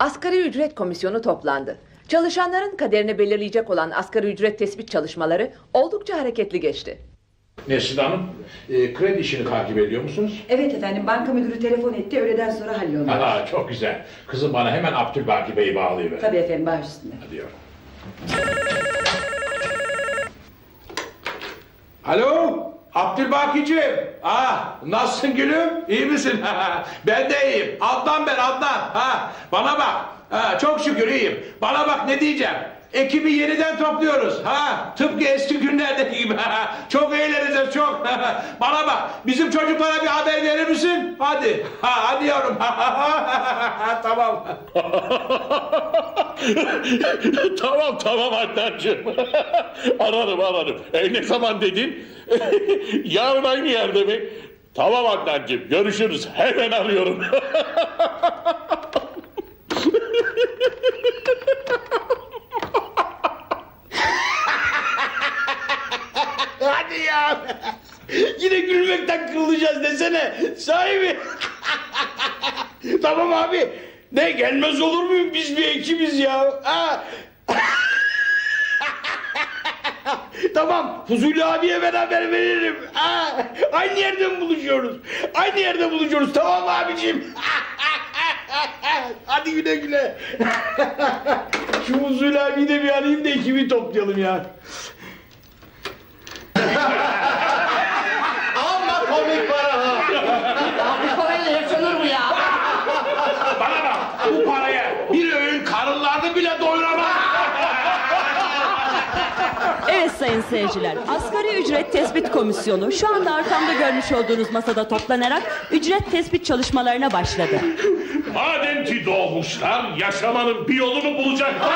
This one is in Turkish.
Asgari ücret komisyonu toplandı. Çalışanların kaderini belirleyecek olan asgari ücret tespit çalışmaları oldukça hareketli geçti. Nesrin Hanım, e, kredi işini takip ediyor musunuz? Evet efendim banka müdürü telefon etti öğleden sonra halloldu. Ha, çok güzel. Kızım bana hemen Abdülbaki Bey'i bağlayıver. Tabii efendim baş üstünde. Hadi yavrum. Alo, Abdülbakiciğim. Ah, nasılsın gülüm? İyi misin? ben de iyiyim. Adnan ben Adnan. Ha, bana bak. Ha, çok şükür iyiyim. Bana bak ne diyeceğim. Ekibi yeniden topluyoruz. Ha, tıpkı eski günlerdeki gibi. çok eğleneceğiz çok. bana bak. Bizim çocuklara bir haber verir misin? Hadi. Ha, hadi yavrum. tamam. tamam tamam Adnancığım. ararım ararım. E, ne zaman dedin? Yarın aynı yerde mi? Tamam Adnancığım görüşürüz. Hemen arıyorum. Hadi ya. Yine gülmekten kırılacağız desene. Sahibi. tamam abi. Ne gelmez olur muyum biz bir ekibiz ya. Ha? tamam Fuzuli abiye beraber veririm. Ha? Aynı yerde mi buluşuyoruz? Aynı yerde buluşuyoruz tamam abicim. Hadi güle güle. Şu Fuzuli abiyi de bir arayayım da ekibi toplayalım ya. Evet sayın seyirciler, Asgari Ücret Tespit Komisyonu şu anda arkamda görmüş olduğunuz masada toplanarak ücret tespit çalışmalarına başladı. Madem ki doğmuşlar yaşamanın bir yolunu bulacaklar.